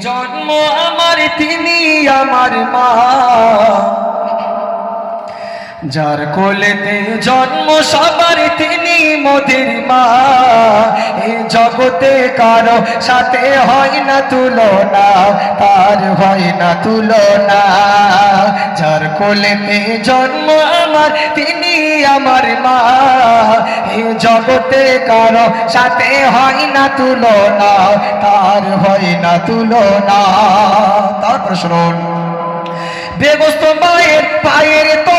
জন্ম আমার তিনি আমার মা। যার কোলেতে জন্ম সবার তিনি মোদের মা। জগতে কারও, সাথে হয় না তুলনা, তার হয় না তুলনা। যার কোলেতে জন্ম আমার, তিনি আমার মা। এই জগতে কারও, সাথে হয় না তুলনা, তার হয় না তুলনা। তারপর শুনুন। বেগস্ত মায়ের পায়ের তলে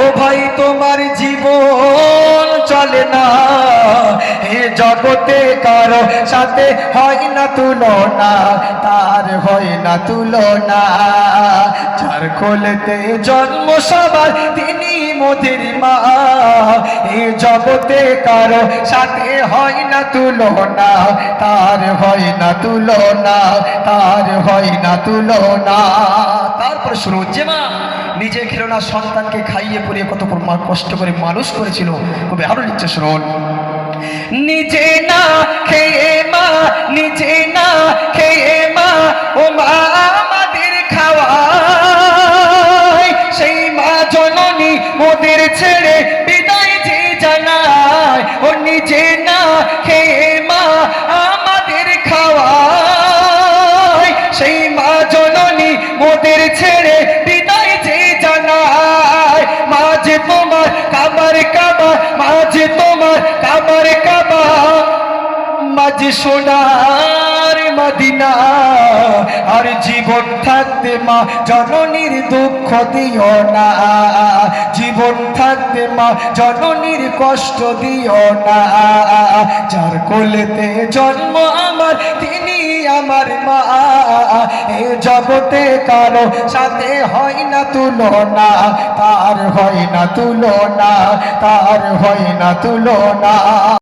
ও ভাই, তোমার জীবন চলে না। এ জগতে কারও সাথে হয় না তুলনা, তার হয় না তুলনা। যার কোলেতে জন্ম, সবার তিনি মোদের মা। এ জগতে কারও সাথে হয় না তুলনা, তার হয় না তুলনা, তার হয় না তুলনা। তারপর যে মা নিজে খেলো না সন্তানকে খাইয়ে পরিয়ে কত কষ্ট করে মানুষ করেছিল। খুবই আরও নিচ্ছে শুনুন। নিজে না খেয়ে মা, নিজে না খেয়ে মা, ও মা আমাদের খাওয়ায় সেই মা জননী মোদের ছেড়ে বিদায় যে জানায় ও নিজে না খেয়ে মা আমাদের খাওয়ায় সেই মা জননী মোদের ছেড়ে মাঝে সোনার মদিনা, আর জীবন থাকতে মা, জননীর দুঃখ দিও না। জীবন থাকতে মা, জননীর কষ্ট দিও না। যার কোলেতে জন্ম আমার, তিনি আমার মা। এ জগতে কারও সাথে হয় না তুলনা, তার হয় না তুলনা, তার হয় না তুলনা।